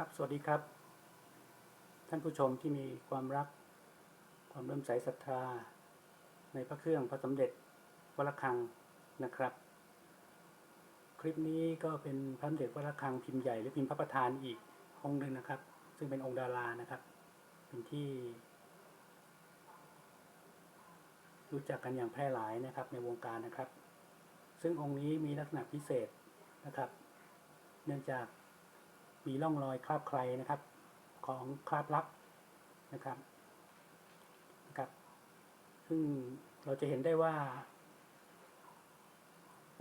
ครับ สวัสดีครับ ท่านผู้ชมที่มีความรัก ความเริ่มใสศรัทธา ในพระเครื่องพระสมเด็จวรคังนะครับ คลิปนี้ก็เป็นพระสมเด็จวรคังพิมพ์ใหญ่หรือพิมพ์พระประธานอีกองค์หนึ่งนะครับ ซึ่งเป็นองค์ดารานะครับ เป็นที่ รู้จักกันอย่างแพร่หลายนะครับ ในวงการนะครับ ซึ่งองค์นี้มีลักษณะพิเศษนะครับ เนื่องจาก มีร่องรอยคราบใครนะครับ ของคราบลับนะครับนะครับ ซึ่งเราจะเห็นได้ว่า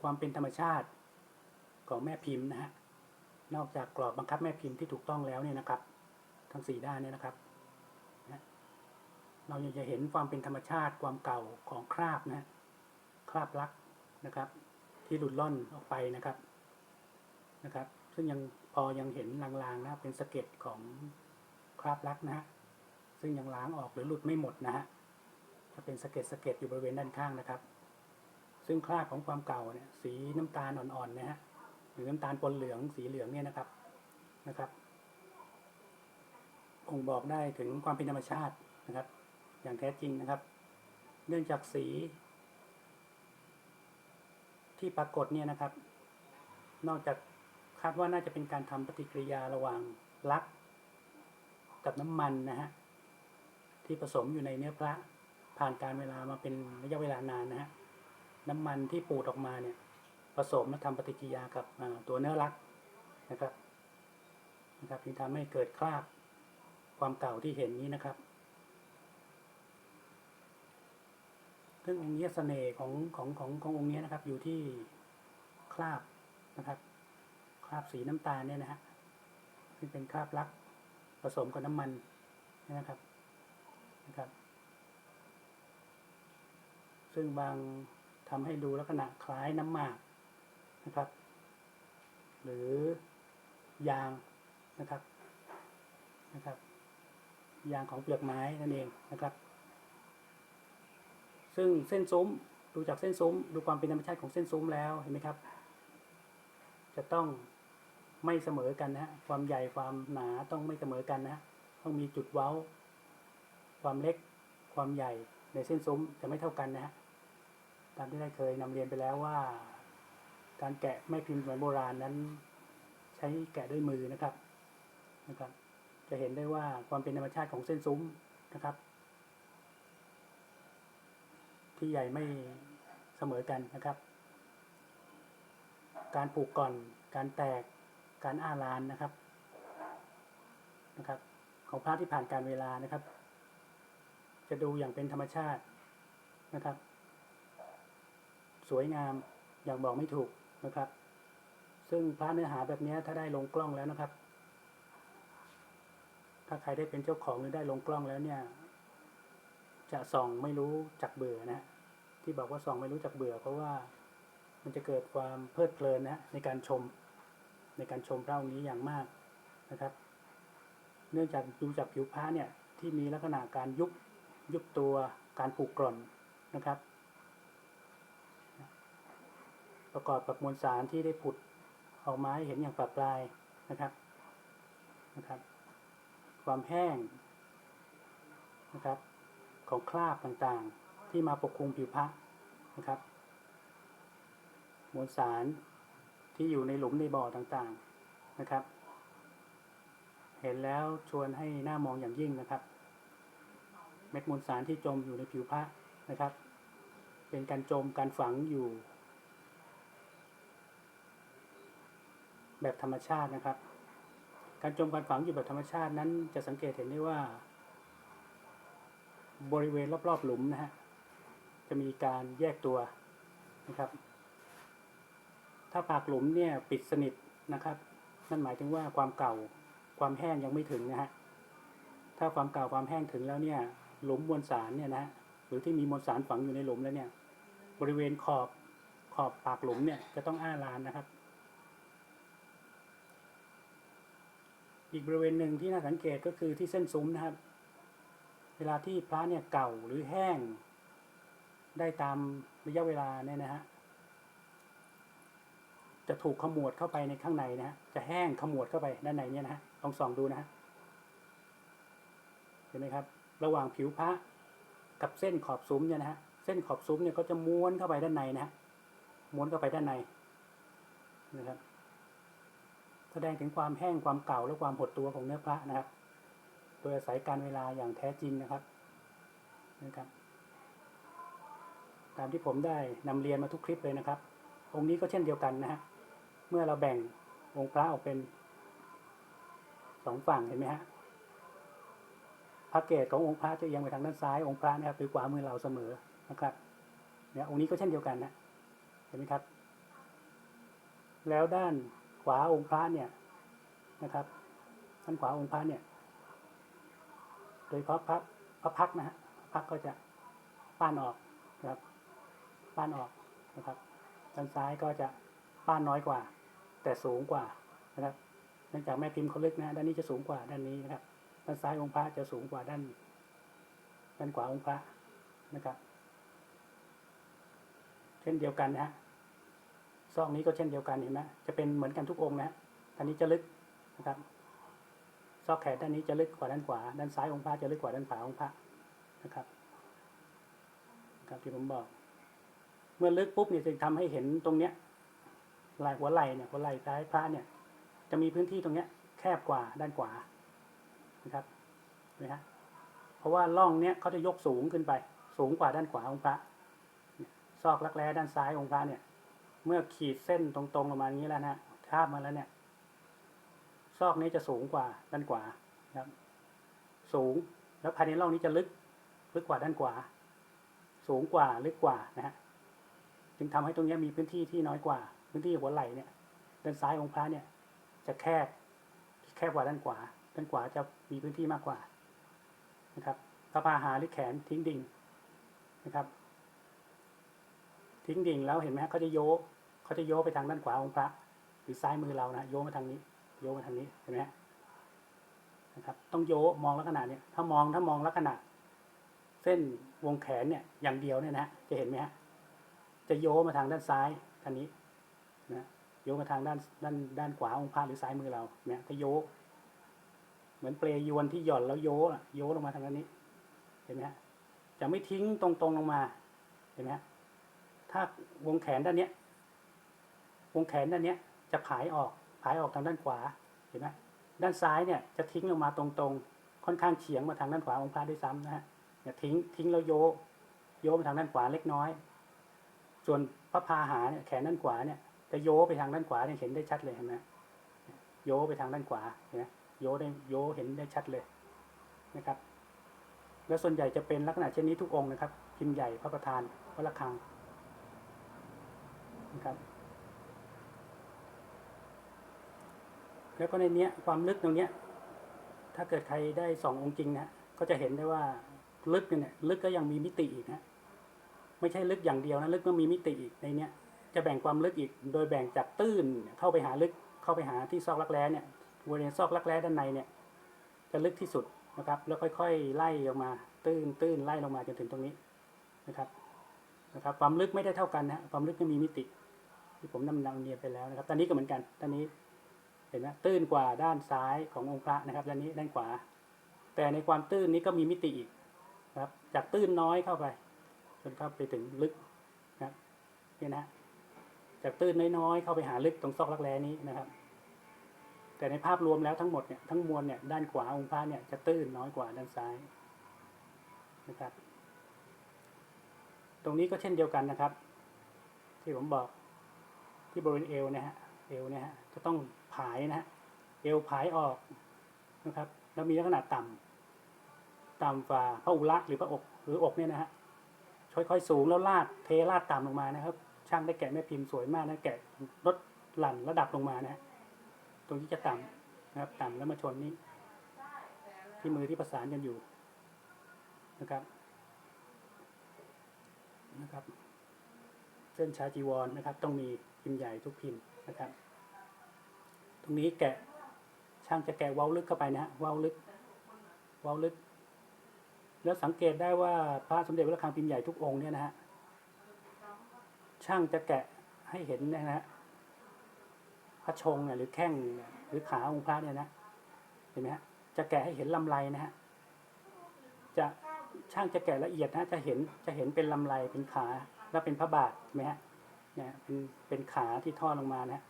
ความเป็นธรรมชาติของแม่พิมพ์นะฮะนอกจากกรอบบังคับแม่พิมพ์ที่ถูกต้องแล้วเนี่ยนะครับ ทั้งสี่ด้านเนี่ยนะครับนะเรายังจะเห็นความเป็นธรรมชาติความเก่าของคราบนะฮะคราบลักนะครับ ที่หลุดล่อนออกไปนะครับนะครับ ซึ่งยัง พอยังเห็นลางๆนะเป็นสะเก็ดของคราบลักนะฮะซึ่งยังล้างออกหรือหลุดไม่หมดนะฮะจะเป็นสะเก็ดสะเก็ดอยู่บริเวณด้านข้างนะครับ ซึ่งคราบของความเก่าเนี่ยสีน้ำตาลอ่อนๆนะฮะหรือน้ำตาลปนเหลืองสีเหลืองเนี่ยนะครับนะครับองบอกได้ถึงความเป็นธรรมชาตินะครับ อย่างแท้จริงนะครับ เนื่องจากสี ที่ปรากฏเนี่ยนะครับ นอกจาก คาดว่าน่าจะเป็นการทำปฏิกิริยาระหว่างลักกับน้ำมันนะฮะที่ผสมอยู่ในเนื้อพระผ่านการเวลามาเป็นระยะเวลานานนะฮะน้ำมันที่ปูดออกมาเนี่ยผสมมาทำปฏิกิริยากับตัวเนื้อลักนะครับนะครับที่ทำให้เกิดคราบความเก่าที่เห็นนี้นะครับ ซึ่งองค์นี้เสน่ห์ของของของขององค์นี้นะครับอยู่ที่คราบนะครับ ราบสีน้ำตาลเนี่ยนะฮะซึ่งเป็นคราบลักผสมกับน้ำมันนะครับนะครับ ซึ่งบางทำให้ดูลักษณะคล้ายน้ำหมากนะครับ หรือยางนะครับนะครับ ยางของเปลือกไม้นั่นเองนะครับ ซึ่งเส้นซุ้มดูจากเส้นซุ้ม ดูความเป็นธรรมชาติของเส้นซุ้มแล้วเห็นไหมครับ จะต้อง ไม่เสมอกันนะฮะความใหญ่ความหนาต้องไม่เสมอกันนะฮะต้องมีจุดเว้า ความเล็กความใหญ่ในเส้นซุ้มจะไม่เท่ากันนะฮะตามที่ได้เคยนำเรียนไปแล้วว่า การแกะไม่พิมพ์สมัยโบราณนั้น ใช้แกะด้วยมือนะครับนะครับ จะเห็นได้ว่าความเป็นธรรมชาติของเส้นซุ้มนะครับ ที่ใหญ่ไม่เสมอกันนะครับ การผูกก่อนการแตก การอ้าลานนะครับนะครับ ของพระที่ผ่านการเวลานะครับ จะดูอย่างเป็นธรรมชาตินะครับ สวยงามอย่างบอกไม่ถูกนะครับ ซึ่งพระเนื้อหาแบบนี้ถ้าได้ลงกล้องแล้วนะครับ ถ้าใครได้เป็นเจ้าของหรือได้ลงกล้องแล้วเนี่ย จะส่องไม่รู้จักเบื่อนะฮะที่บอกว่าส่องไม่รู้จักเบื่อ เพราะว่ามันจะเกิดความเพลิดเพลินนะฮะในการชม ในการชมพระองค์นี้อย่างมากนะครับ เนื่องจากดูจากผิวพระเนี่ยที่มีลักษณะการยุบยุบตัวการปลูกกร่อนนะครับ ประกอบกับมวลสารที่ได้ผุดออกมาให้เห็นอย่างปรับปลายนะครับนะครับ ความแห้งนะครับ ของคราบต่างๆ ที่มาปกคลุมผิวพระนะครับ มวลสาร ที่อยู่ในหลุมในบ่อต่างๆนะครับ เห็นแล้วชวนให้หน้ามองอย่างยิ่งนะครับ เม็ดมวลสารที่จมอยู่ในผิวพระนะครับ เป็นการจมการฝังอยู่ แบบธรรมชาตินะครับ การจมการฝังอยู่แบบธรรมชาตินั้น จะสังเกตเห็นได้ว่า บริเวณรอบๆหลุมนะฮะจะมีการแยกตัวนะครับ ถ้าปากหลุมเนี่ยปิดสนิทนะครับ นั่นหมายถึงว่าความเก่าความแห้งยังไม่ถึงนะฮะ ถ้าความเก่าความแห้งถึงแล้วเนี่ย หลุมมวลสารเนี่ยนะหรือที่มีมวลสารฝังอยู่ในหลุมแล้วเนี่ย บริเวณขอบขอบปากหลุมเนี่ยจะต้องอ้าลานนะครับ อีกบริเวณหนึ่งที่น่าสังเกตก็คือที่เส้นซุ้มนะครับ เวลาที่พระเนี่ยเก่าหรือแห้ง ได้ตามระยะเวลาเนี่ยนะฮะ จะถูกขมวดเข้าไปในข้างในนะฮะจะแห้งขมวดเข้าไปด้านในเนี่ยนะฮะลองส่องดูนะฮะเห็นไหมครับ ระหว่างผิวพระกับเส้นขอบซุ้มเนี่ยนะฮะเส้นขอบซุ้มเนี่ยก็จะม้วนเข้าไปด้านในนะฮะม้วนเข้าไปด้านในนะครับ แสดงถึงความแห้งความเก่าและความหดตัวของเนื้อพระนะครับ โดยอาศัยการเวลาอย่างแท้จริงนะครับนะครับ ตามที่ผมได้นำเรียนมาทุกคลิปเลยนะครับ องค์นี้ก็เช่นเดียวกันนะฮะ มื่อเราแบ่งองค์พระออกเป็นสองฝั่งเห็นไหมฮะพระเกศขององค์พระจะเอียงไปทางด้านซ้ายองค์พระนะครับหรือขวามือเราเสมอนะครับเนี่ยองค์นี้ก็เช่นเดียวกันนะเห็นไหมครับ แล้วด้านขวาองค์พระเนี่ยนะครับด้านขวาองค์พระเนี่ย โดยเฉพาะพระพระพักนะฮะพักก็จะป้านออกนะครับป้านออกนะครับด้านซ้ายก็จะป้านน้อยกว่า แต่สูงกว่านะครับเนื่องจากแม่พิมพ์เขาลึกนะด้านนี้จะสูงกว่าด้านนี้นะครับด้านซ้ายองค์พระจะสูงกว่าด้าน ด้านขวาองค์พระนะครับ เช่นเดียวกันนะฮะซอกนี้ก็เช่นเดียวกันเห็นไหมจะเป็นเหมือนกันทุกองค์นะด้านนี้จะลึกนะครับซอกแขนด้านนี้จะลึกกว่าด้านขวา ด้านซ้ายองค์พระจะลึกกว่าด้านขวาองค์พระนะครับครับที่ผมบอก เมื่อลึกปุ๊บเนี่ยจะทำให้เห็นตรงเนี้ย ไหล่หัวไหล่เนี่ยหัวไหล่ซ้ายพระเนี่ย จะมีพื้นที่ตรงเนี้ย แคบกว่าด้านขวานะครับเห็นะฮะเพราะว่าร่องเนี้ยเขาจะยกสูงขึ้นไป สูงกว่าด้านขวาองค์พระซอกรักแร้ด้านซ้ายองค์พระเนี่ย เมื่อขีดเส้นตรงๆลงมาอย่างนี้แล้วนะทาบมาแล้วเนี่ย ซอกนี้จะสูงกว่าด้านขวานะครับ สูงแล้วภายในร่องนี้จะลึกลึกกว่าด้านขวา สูงกว่าลึกกว่านะฮะจึงทำให้ตรงนี้มีพื้นที่ที่น้อยกว่า พื้นที่หัวไหล่เนี่ยด้านซ้ายองค์พระเนี่ย จะแคบแคบกว่าด้านขวา ด้านขวาจะมีพื้นที่มากกว่านะครับพระพาหาหรือแขนทิ้งดิ่งนะครับ ทิ้งดิ่งแล้วเห็นไหมฮะเขาจะโยกเขาจะโยกไปทางด้านขวาองค์พระ หรือซ้ายมือเรานะโยกมาทางนี้ โยกมาทางนี้เห็นไหมฮะนะครับ ต้องโยกมองลักษณะเนี่ยถ้ามองถ้ามองลักษณะ เส้นวงแขนเนี่ยอย่างเดียวเนี่ยนะฮะจะเห็นไหมฮะจะโยกมาทางด้านซ้ายทางนี้ นะโยกมาทางด้านด้านด้านขวาองค์พระหรือซ้ายมือเราเนี่ยถ้าโยก เหมือนเปลยวนที่หย่อนแล้วโยกโยกลงมาทางด้านนี้ เห็นไหมฮะจะไม่ทิ้งตรงๆลงมา เห็นไหมฮะถ้าวงแขนด้านเนี้ยวงแขนด้านเนี้ยจะผายออกผายออกทางด้านขวาเห็นไหมด้านซ้ายเนี่ยจะทิ้งลงมาตรงๆ ค่อนข้างเฉียงมาทางด้านขวาองค์พระด้วยซ้ำนะฮะเนี่ยทิ้งทิ้งแล้วโยกโยกไปทางด้านขวาเล็กน้อย ส่วนพระพาหาเนี่ยแขนด้านขวาเนี่ย จะโยไปทางด้านขวาเนี่ยเห็นได้ชัดเลยเห็นไหมโยไปทางด้านขวาเห็นไหมโยได้โยเห็นได้ชัดเลยนะครับ แล้วส่วนใหญ่จะเป็นลักษณะเช่นนี้ทุกองค์นะครับ พิมพ์ใหญ่พระประธานพระระฆังนะครับ แล้วก็ในเนี้ยความลึกตรงเนี้ย ถ้าเกิดใครได้สององค์จริงนะก็จะเห็นได้ว่าลึกเนี่ยลึกก็ยังมีมิติอีกนะไม่ใช่ลึกอย่างเดียวนะลึกก็มีมิติอีกในเนี้ย จะแบ่งความลึกอีก โดยแบ่งจากตื้นเข้าไปหาลึกเข้าไปหาที่ซอกรักแร้เนี่ยบริเวณซอกรักแร้ด้านในเนี่ยจะลึกที่สุดนะครับ แล้วค่อยๆ ไล่ลงมา ตื้นตื้นไล่ลงมาจนถึงตรงนี้นะครับนะครับ ความลึกไม่ได้เท่ากันนะความลึกก็มีมิติ ที่ผมนำนำเรียนไปแล้วนะครับตอนนี้ก็เหมือนกันตอนนี้เห็นไหมตื้นกว่าด้านซ้ายขององค์พระนะครับด้านนี้ด้านขวา แต่ในความตื้นนี้ก็มีมิติอีกนะครับ จากตื้นน้อยเข้าไปจนเข้าไปถึงลึกนะครับนี่นะ จากตื้นน้อยๆ เข้าไปหาลึกตรงซอกรักแร้นี้นะครับ แต่ในภาพรวมแล้วทั้งหมดเนี่ยทั้งมวลเนี่ยด้านขวาองค์พระเนี่ยจะตื้นน้อยกว่าด้านซ้ายนะครับ ตรงนี้ก็เช่นเดียวกันนะครับ ที่ผมบอกที่บริเวณเอวนะฮะเอวเนี่ยฮะจะต้องผายนะฮะเอวผายออกนะครับ แล้วมีลักษณะต่ำต่ำฝ่าพระอุระหรือพระอกหรืออกเนี่ยนะฮะค่อยๆสูงแล้วลาดเทลาดต่ำลงมานะครับ ช่างได้แกะแม่พิมพ์สวยมากนะแกะลดหลั่นระดับลงมานะฮะตรงที่จะต่ำนะครับ ต่ำแล้วมาชนนี้ ที่มือที่ประสานกันอยู่นะครับนะครับ เส้นชาจีวรนะครับ ต้องมีพิมพ์ใหญ่ทุกพิมพ์นะครับ ตรงนี้แกะช่างจะแกะเว้าลึกเข้าไปนะฮะเว้าลึก เว้าลึก แล้วสังเกตได้ว่าพระสมเด็จพระคังพิมพ์ใหญ่ทุกองค์เนี่ยนะฮะ ช่างจะแกะให้เห็นนะฮะพระชงเนี่ยหรือแข้งหรือขาองค์พระเนี่ยนะเห็นไหมฮะจะแกะให้เห็นลำไรนะฮะจะช่างจะแกะละเอียดนะจะเห็นจะเห็นเป็นลำไรเป็นขาแล้วเป็นพระบาทไหมฮะเนี่ยเป็นเป็นขาที่ทอดลงมานะฮะ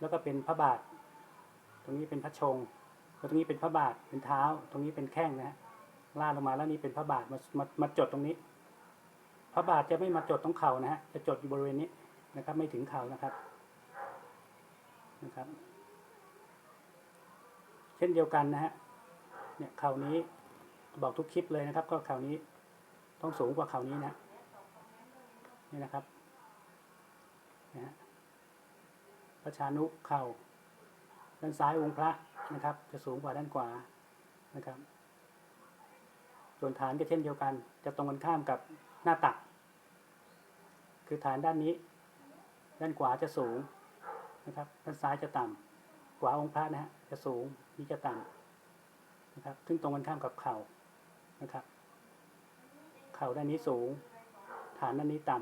แล้วก็เป็นพระบาท ตรงนี้เป็นพระชงแล้วตรงนี้เป็นพระบาทเป็นเท้า ตรงนี้เป็นแข้งนะฮะลาดลงมาแล้วนี่เป็นพระบาทมามามาจดตรงนี้ พระบาทจะไม่มาจดตรงเข่านะฮะจะจดอยู่บริเวณนี้นะครับ ไม่ถึงเข่านะครับนะครับ เช่นเดียวกันนะฮะเนี่ยเข่านี้บอกทุกคลิปเลยนะครับ ก็เข่านี้ต้องสูงกว่าเข่านี้นะนี่นะครับนะฮะพระชานุเข่าด้านซ้ายองค์พระนะครับ จะสูงกว่าด้านขวานะครับ ส่วนฐานก็เช่นเดียวกัน จะตรงกันข้ามกับ หน้าตัก คือฐานด้านนี้ ด้านขวาจะสูงนะครับ ด้านซ้ายจะต่ำขวาองค์พระนะฮะจะสูงนี่จะต่ำนะครับ ซึ่งตรงกันข้ามกับเข่านะครับ เข่าด้านนี้สูง ฐานด้านนี้ต่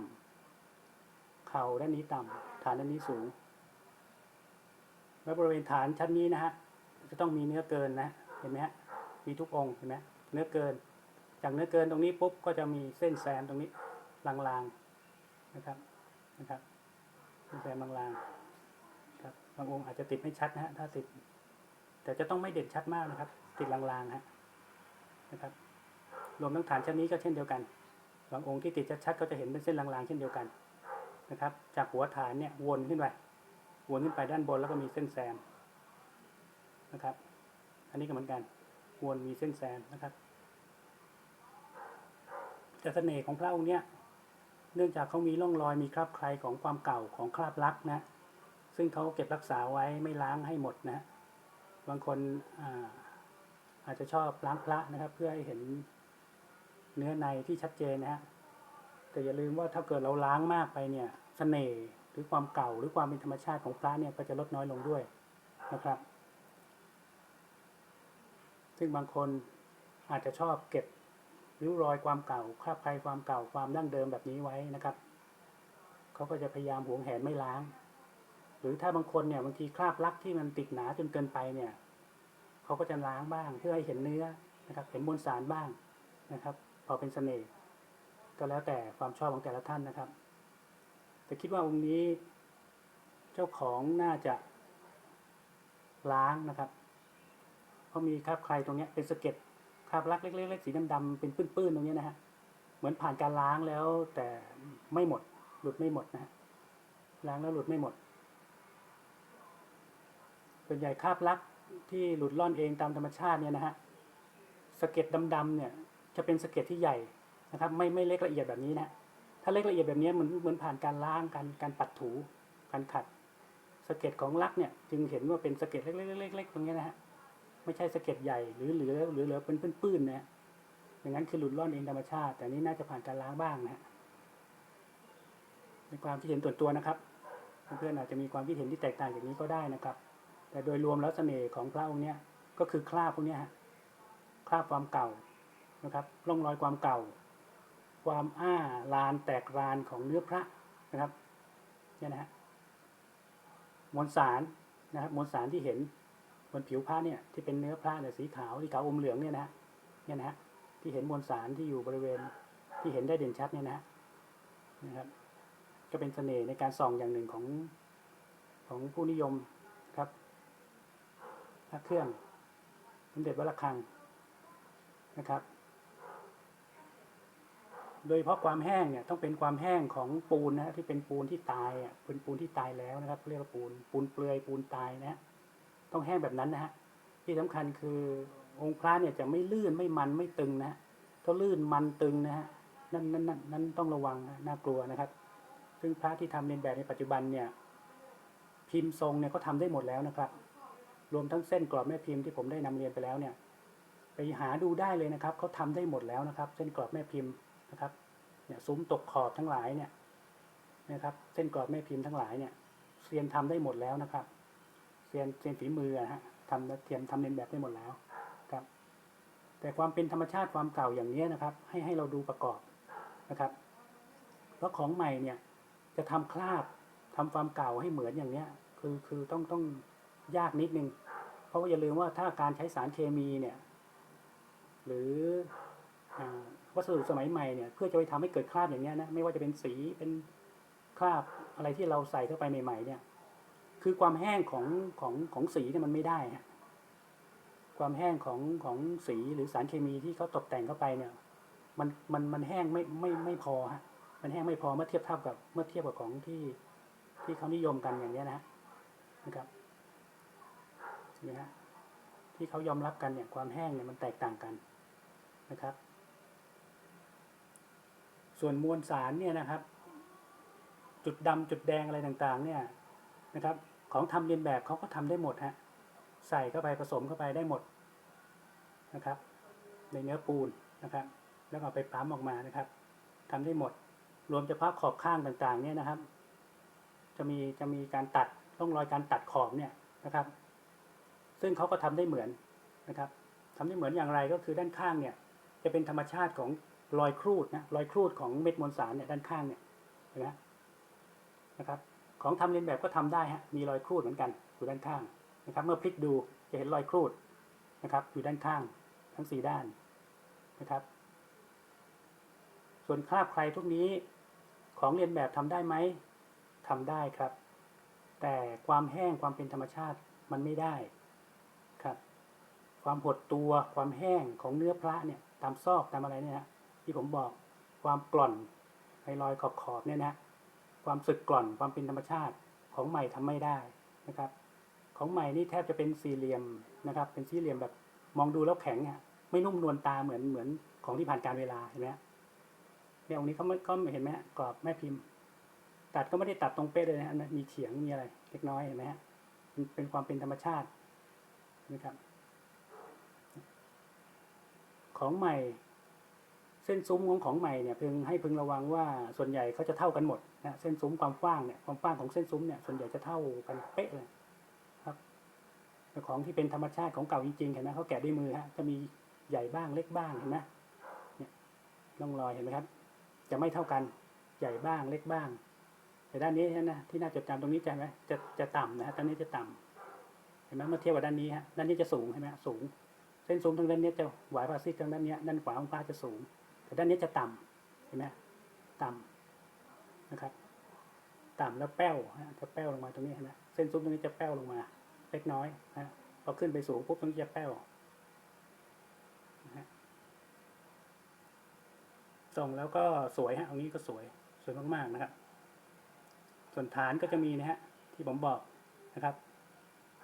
ำเข่าด้านนี้ต่ำฐานด้านนี้สูง แล้วบริเวณฐานชั้นนี้นะฮะจะต้องมีเนื้อเกินนะเห็นไหมฮะมีทุกองค์เห็นไหมเนื้อเกิน จากเนื้อเกินตรงนี้ปุ๊บก็จะมีเส้นแซมตรงนี้ลางๆนะครับนะครับเส้นแซมลางๆครับบางองค์อาจจะติดไม่ชัดนะฮะถ้าติด แต่จะต้องไม่เด่นชัดมากนะครับ ติดลางๆฮะนะครับ รวมทั้งฐานชั้นนี้ก็เช่นเดียวกันบางองค์ที่ติดชัดๆก็จะเห็นเป็นเส้นลางๆเช่นเดียวกันนะครับ จากหัวฐานเนี่ยวนขึ้นไปวนขึ้นไปด้านบนแล้วก็มีเส้นแซมนะครับ อันนี้ก็เหมือนกันวนมีเส้นแซมนะครับ แต่เสน่ห์ของพระองค์เนี้ยเนื่องจากเขามีร่องรอยมีคราบใครของความเก่าของคราบลักนะซึ่งเขาเก็บรักษาไว้ไม่ล้างให้หมดนะบางคนอาอาจจะชอบล้างพระนะครับ เพื่อให้เห็นเนื้อในที่ชัดเจนนะฮะแต่อย่าลืมว่าถ้าเกิดเราล้างมากไปเนี่ยเสน่ห์หรือความเก่าหรือความเป็นธรรมชาติของพระเนี่ยก็จะลดน้อยลงด้วยนะครับ ซึ่งบางคนอาจจะชอบเก็บ ริ้วรอยความเก่าคราบใครความเก่าความดั้งเดิมแบบนี้ไว้นะครับเขาก็จะพยายามหวงแหนไม่ล้าง หรือถ้าบางคนเนี่ยบางทีคราบลักที่มันติดหนาจนเกินไปเนี่ยเขาก็จะล้างบ้างเพื่อให้เห็นเนื้อนะครับ เห็นมวลสารบ้างนะครับ พอเป็นเสน่ห์ก็แล้วแต่ความชอบของแต่ละท่านนะครับ แต่คิดว่าองค์นี้เจ้าของน่าจะล้างนะครับเพราะมีคราบใครตรงเนี้ยเป็นสะเก็ด คราบลักเล็กๆสีดำๆเป็นปื้นๆตรงนี้นะฮะเหมือนผ่านการล้างแล้วแต่ไม่หมดหลุดไม่หมดนะฮะล้างแล้วหลุดไม่หมด ส่วนใหญ่คราบลักที่หลุดล่อนเองตามธรรมชาติเนี่ยนะฮะสะเก็ดดำๆเนี่ย จะเป็นสะเก็ดที่ใหญ่นะครับ ไม่ไม่เล็กละเอียดแบบนี้นะถ้าเล็กละเอียดแบบนี้เหมือนเหมือนผ่านการล้างการการปัดถูการขัดสะเก็ดของลักเนี่ย จึงเห็นว่าเป็นสะเก็ดเล็กๆๆๆตรงนี้นะฮะ ไม่ใช่สะเก็ดใหญ่หรือเหลือหรือเหลือเป็นปื้นๆนะอย่างนั้นคือหลุดล่อนเองธรรมชาติ แต่นี้น่าจะผ่านการล้างบ้างนะฮะในความคิดเห็นส่วนตัวนะครับ เพื่อนๆอาจจะมีความคิดเห็นที่แตกต่างอย่างนี้ก็ได้นะครับ แต่โดยรวมแล้วเสน่ห์ของพระองค์เนี้ยก็คือคราบพวกนี้ฮะคราบความเก่านะครับร่องรอยความเก่า ความอ้าลานแตกรานของเนื้อพระนะครับเนี่ยนะฮะมวลสารนะครับมวลสารที่เห็น บนผิวพระเนี่ยที่เป็นเนื้อพระเนี่ยสีขาวที่ขาวอมเหลืองเนี่ยนะฮะเนี่ยนะฮะที่เห็นมวลสารที่อยู่บริเวณที่เห็นได้เด่นชัดเนี่ยนะฮะนะครับ ก็เป็นเสน่ห์ในการส่องอย่างหนึ่งของของผู้นิยมครับพระเครื่องสมเด็จวัดระฆังนะครับ โดยเฉพาะความแห้งเนี่ยต้องเป็นความแห้งของปูนนะที่เป็นปูนที่ตายอะเป็นปูนที่ตายแล้วนะครับเรียกว่าปูน ปูนเปลือยปูนตายนะฮะ ต้องแห้งแบบนั้นนะฮะที่สำคัญคือองค์พระเนี่ยจะไม่ลื่นไม่มันไม่ตึงนะฮะถ้าลื่นมันตึงนะฮะนั่นนั่นนั่นนั่นต้องระวังนะน่ากลัวนะครับ ซึ่งพระที่ทำเรียนแบบในปัจจุบันเนี่ย พิมพ์ทรงเนี่ยก็ทำได้หมดแล้วนะครับ รวมทั้งเส้นกรอบแม่พิมพ์ที่ผมได้นำเรียนไปแล้วเนี่ย ไปหาดูได้เลยนะครับเขาทำได้หมดแล้วนะครับ เส้นกรอบแม่พิมพ์นะครับ เนี่ยซุ้มตกขอบทั้งหลายเนี่ยนะครับ เส้นกรอบแม่พิมพ์ทั้งหลายเนี่ยเซียนทำได้หมดแล้วนะครับ เซียนเซียนฝีมืออะฮะทำเทียมทำเรียนแบบได้หมดแล้วครับ แต่ความเป็นธรรมชาติความเก่าอย่างนี้นะครับ ให้ให้เราดูประกอบนะครับ เพราะของใหม่เนี่ยจะทำคราบทำความเก่าให้เหมือนอย่างเนี้ย คือคือต้องต้องยากนิดนึง เพราะว่าอย่าลืมว่าถ้าการใช้สารเคมีเนี่ย หรืออวัสดุสมัยใหม่เนี่ยเพื่อจะไปทำให้เกิดคราบอย่างเงี้ยนะไม่ว่าจะเป็นสีเป็นคราบอะไรที่เราใส่เข้าไปใหม่ๆเนี่ย คือความแห้งของของของสีเนี่ยมันไม่ได้ฮะความแห้งของของสีหรือสารเคมีที่เขาตกแต่งเข้าไปเนี่ย มันมันมันแห้งไม่ไม่ไม่พอฮะมันแห้งไม่พอเมื่อเทียบเท่ากับเมื่อเทียบกับของที่ที่เขานิยมกันอย่างเนี้ยนะนะครับนี่ฮะที่เขายอมรับกันเนี่ยความแห้งเนี่ยมันแตกต่างกันนะครับ ส่วนมวลสารเนี่ยนะครับ จุดดำจุดแดงอะไรต่างๆ เนี่ยนะครับ ของทำเรียนแบบเขาก็ทำได้หมดฮะใส่เข้าไปผสมเข้าไปได้หมดนะครับ ในเนื้อปูนนะครับ แล้วก็เอาไปปั๊มออกมานะครับทำได้หมด รวมเฉพาะขอบข้างต่างๆ เนี่ยนะครับ จะมีจะมีการตัดร่องรอยการตัดขอบเนี่ยนะครับ ซึ่งเขาก็ทำได้เหมือนนะครับทำได้เหมือนอย่างไรก็คือด้านข้างเนี่ย จะเป็นธรรมชาติของรอยครูดนะรอยครูดของเม็ดมวลสารเนี่ยด้านข้างเนี่ยนไหมนะครับ ของทำเลียนแบบก็ทำได้ฮะมีรอยครูดเหมือนกันอยู่ด้านข้างนะครับ เมื่อพลิกดูจะเห็นรอยครูดนะครับ อยู่ด้านข้างทั้งสี่ด้านนะครับ ส่วนคราบใครทุกนี้ของเรียนแบบทำได้ไหมทำได้ครับ แต่ความแห้งความเป็นธรรมชาติมันไม่ได้ครับ ความหดตัวความแห้งของเนื้อพระเนี่ยตามซอกตามอะไรเนี่ยที่ผมบอกความกร่อนในรอยขอบขอบเนี่ยนะ ความสึกกร่อนความเป็นธรรมชาติของใหม่ทำไม่ได้นะครับ ของใหม่นี่แทบจะเป็นสี่เหลี่ยมนะครับ เป็นสี่เหลี่ยมแบบมองดูแล้วแข็งอะไม่นุ่มนวลตาเหมือนเหมือนของที่ผ่านการเวลาเห็นไหมฮะเนี่ยองค์นี้เขาไม่เขาเห็นไหมกรอบแม่พิมพ์ ตัดก็ไม่ได้ตัดตรงเป๊ะเลยนะฮะมีเฉียงมีอะไรเล็กน้อยเห็นไหมฮะเป็นความเป็นธรรมชาตินะครับ ของใหม่ เส้นซุ้มของของใหม่เนี่ยเพึงให้พึงระวังว่าส่วนใหญ่เขาจะเท่ากันหมด นะเส้นซุ้มความกว้างเนี่ยความกว้างของเส้นซุ้มเนี่ยส่วนใหญ่จะเท่ากันเป๊ะเลยครับของที่เป็นธรรมชาติของเก่าจริงๆเห็นไหมเขาแกะด้วยมือฮะจะมีใหญ่บ้างเล็กบ้างเห็นไหมเนี่ยร่องรอยเห็นไหมครับ จะไม่เท่ากันใหญ่บ้างเล็กบ้าง แต่ด้านนี้นะที่น่าจดจำตรงนี้ใช่ไหมจะจะต่ำนะฮะด้านนี้จะต่ำเห็นไหมเมื่อเทียบกับด้านนี้ฮะด้านนี้จะสูงเห็นไหมสูง เส้นซุ้มทางด้านนี้จะหวายพาซิกทางด้านนี้ด้านขวาของฟ้าจะสูง แต่ด้านนี้จะต่ำเห็นไหมต่ำ นะครับ ต่ำแล้วแป้วจะแป้วลงมาตรงนี้เห็นไหมเส้นซุ้มตรงนี้จะแป้วลงมา เล็กน้อยนะพอขึ้นไปสูงปุ๊บตรงนี้จะแป้วนะส่งแล้วก็สวยฮะตรงนี้ก็สวยสวยมากๆนะครับ ส่วนฐานก็จะมีนะฮะที่ผมบอกนะครับ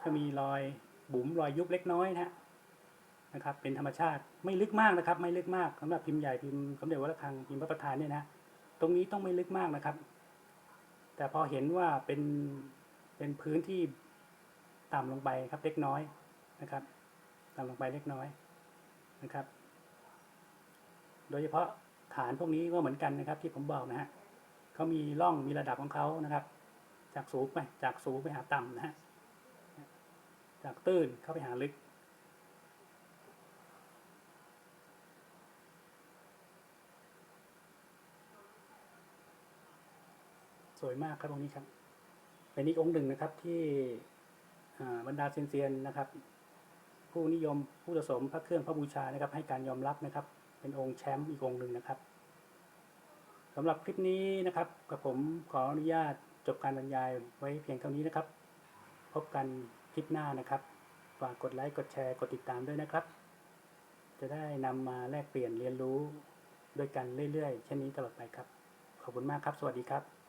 จะมีรอยบุ๋มรอยยุบเล็กน้อยนะฮะนะครับ เป็นธรรมชาติไม่ลึกมากนะครับ ไม่ลึกมากสำหรับพิมพ์ใหญ่พิมพ์สมเด็จวัดระฆังพิมพ์พระประธานเนี่ยนะ ตรงนี้ต้องไม่ลึกมากนะครับ แต่พอเห็นว่าเป็นเป็นพื้นที่ต่ำลงไปครับเล็กน้อยนะครับ ต่ำลงไปเล็กน้อยนะครับ โดยเฉพาะฐานพวกนี้ก็เหมือนกันนะครับ ที่ผมบอกนะฮะเขามีร่องมีระดับของเขานะครับ จากสูงไปจากสูงไปหาต่ำนะฮะจากตื้นเข้าไปหาลึก สวยมากครับองค์นี้ครับ เป็นอีกองค์หนึ่งนะครับที่บรรดาเซียนๆนะครับ ผู้นิยมผู้สะสมพระเครื่องพระบูชานะครับ ให้การยอมรับนะครับ เป็นองค์แชมป์อีกองค์หนึ่งนะครับสำหรับคลิปนี้นะครับกับผมขออนุญาตจบการบรรยายไว้เพียงเท่านี้นะครับ พบกันคลิปหน้านะครับฝากกดไลค์กดแชร์กดติดตามด้วยนะครับ จะได้นำมาแลกเปลี่ยนเรียนรู้ด้วยกันเรื่อยๆ เช่นนี้ตลอดไปครับ ขอบคุณมากครับ สวัสดีครับ